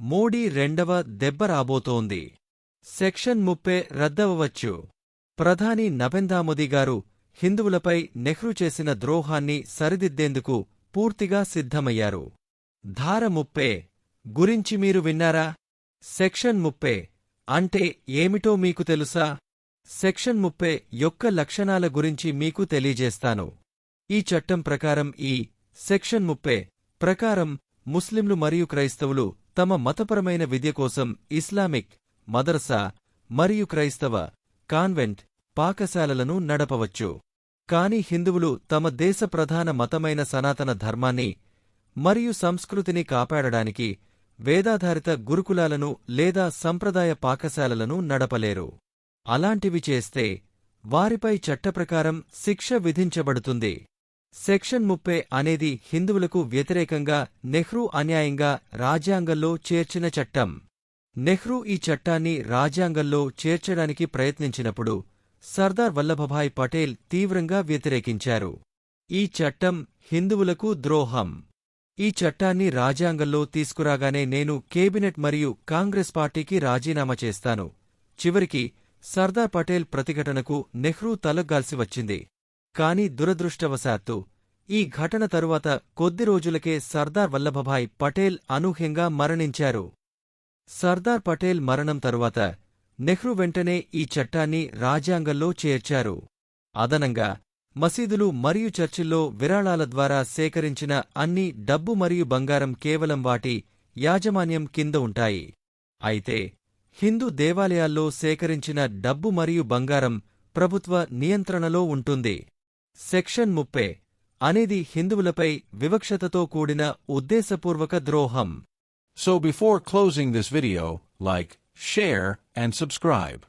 మోడీ రెండవ దెబ్బ రాబోతోంది. సెక్షన్ ముప్పే రద్దవవచ్చు. ప్రధాని నరేంద్ర మోదీ గారు హిందువులపై నెహ్రూ చేసిన ద్రోహాన్ని సరిదిద్దేందుకు పూర్తిగా సిద్ధమయ్యారు. ధార ముప్పే గురించి మీరు విన్నారా? సెక్షన్ ముప్పే అంటే ఏమిటో మీకు తెలుసా? సెక్షన్ ముప్పే యొక్క లక్షణాల గురించి మీకు తెలియజేస్తాను. ఈ చట్టం ప్రకారం ఈ సెక్షన్ ముప్పే ప్రకారం ముస్లింలు మరియు క్రైస్తవులు తమ మతపరమైన విద్య కోసం ఇస్లామిక్ మదర్సా మరియు క్రైస్తవ కాన్వెంట్ పాకశాలలను నడపవచ్చు. కాని హిందువులు తమ దేశ ప్రధాన మతమైన సనాతన ధర్మాన్ని మరియు సంస్కృతిని కాపాడడానికి వేదాధారిత గురుకులాలను లేదా సంప్రదాయ పాకశాలలను నడపలేరు. అలాంటివి చేస్తే వారిపై చట్టప్రకారం శిక్ష విధించబడుతుంది. సెక్షన్ ముప్పై అనేది హిందువులకు వ్యతిరేకంగా నెహ్రూ అన్యాయంగా రాజ్యాంగంలో చేర్చిన చట్టం. నెహ్రూ ఈ చట్టాన్ని రాజ్యాంగంలో చేర్చడానికి ప్రయత్నించినప్పుడు సర్దార్ వల్లభభాయ్ పటేల్ తీవ్రంగా వ్యతిరేకించారు. ఈ చట్టం హిందువులకు ద్రోహం. ఈ చట్టాన్ని రాజ్యాంగంలో తీసుకురాగానే నేను కేబినెట్ మరియు కాంగ్రెస్ పార్టీకి రాజీనామా చేస్తాను. చివరికి సర్దార్ పటేల్ ప్రతిఘటనకు నెహ్రూ తలగ్గాల్సి వచ్చింది. కాని దురదృష్టవశాత్తు ఈ ఘటన తరువాత కొద్ది రోజులకే సర్దార్ వల్లభభాయ్ పటేల్ అనూహ్యంగా మరణించారు. సర్దార్ పటేల్ మరణం తరువాత నెహ్రూ వెంటనే ఈ చట్టాన్ని రాజ్యాంగంలో చేర్చారు. అదనంగా మసీదులు మరియు చర్చిల్లో విరాళాల ద్వారా సేకరించిన అన్ని డబ్బు మరియు బంగారం కేవలం వాటి యాజమాన్యం కింద ఉంటాయి. అయితే హిందూ దేవాలయాల్లో సేకరించిన డబ్బు మరియు బంగారం ప్రభుత్వ నియంత్రణలో ఉంటుంది. సెక్షన్ ముప్పే అనేది హిందువులపై వివక్షతతో కూడిన ఉద్దేశపూర్వక ద్రోహం So before closing this video, like, share, and subscribe.